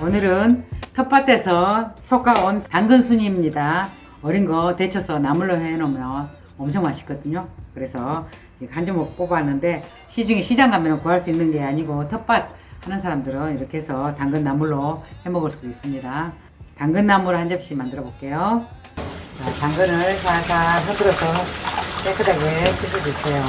오늘은 텃밭에서 솎아온 당근순입니다. 어린 거 데쳐서 나물로 해놓으면 엄청 맛있거든요. 그래서 한 주먹 뽑았는데 시중에 시장 가면 구할 수 있는 게 아니고 텃밭 하는 사람들은 이렇게 해서 당근 나물로 해 먹을 수 있습니다. 당근 나물 한 접시 만들어 볼게요. 자, 당근을 살살 흔들어서 깨끗하게 씻어주세요.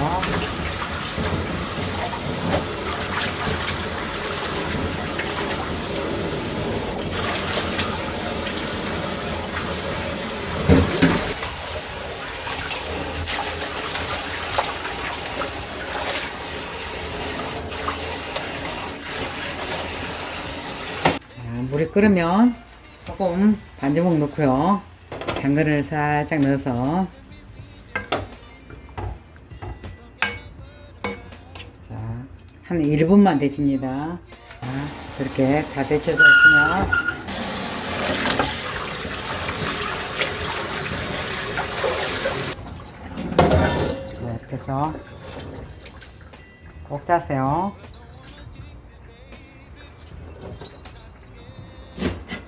물이 끓으면 소금 반 주먹 넣고요. 당근을 살짝 넣어서 자, 한 1분만 데칩니다. 자, 그렇게 다 데쳐져 있으면 자, 이렇게 해서 꼭 짜세요.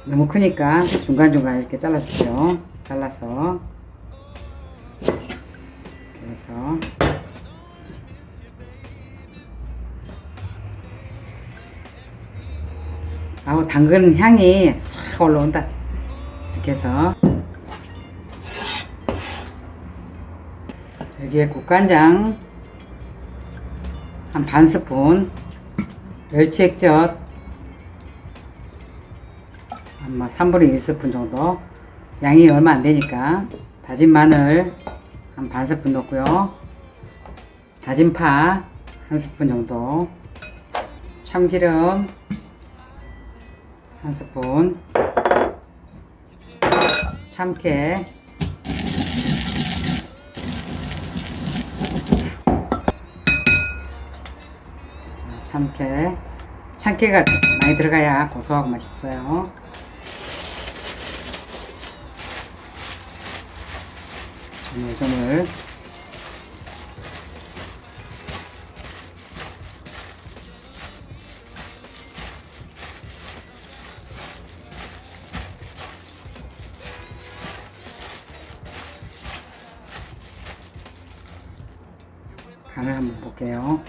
너무 크니까 중간중간 이렇게 잘라주세요. 잘라서. 해서. 아우, 당근 향이 싹 올라온다. 이렇게 해서. 여기에 국간장 한 반 스푼, 멸치 액젓 아마 3분의 1스푼 정도. 양이 얼마 안 되니까. 다진 마늘 한 반 스푼 넣고요. 다진 파 한 스푼 정도. 참기름 한 스푼. 참깨. 자, 참깨. 참깨가 많이 들어가야 고소하고 맛있어요 조물조물 간을 한번 볼게요.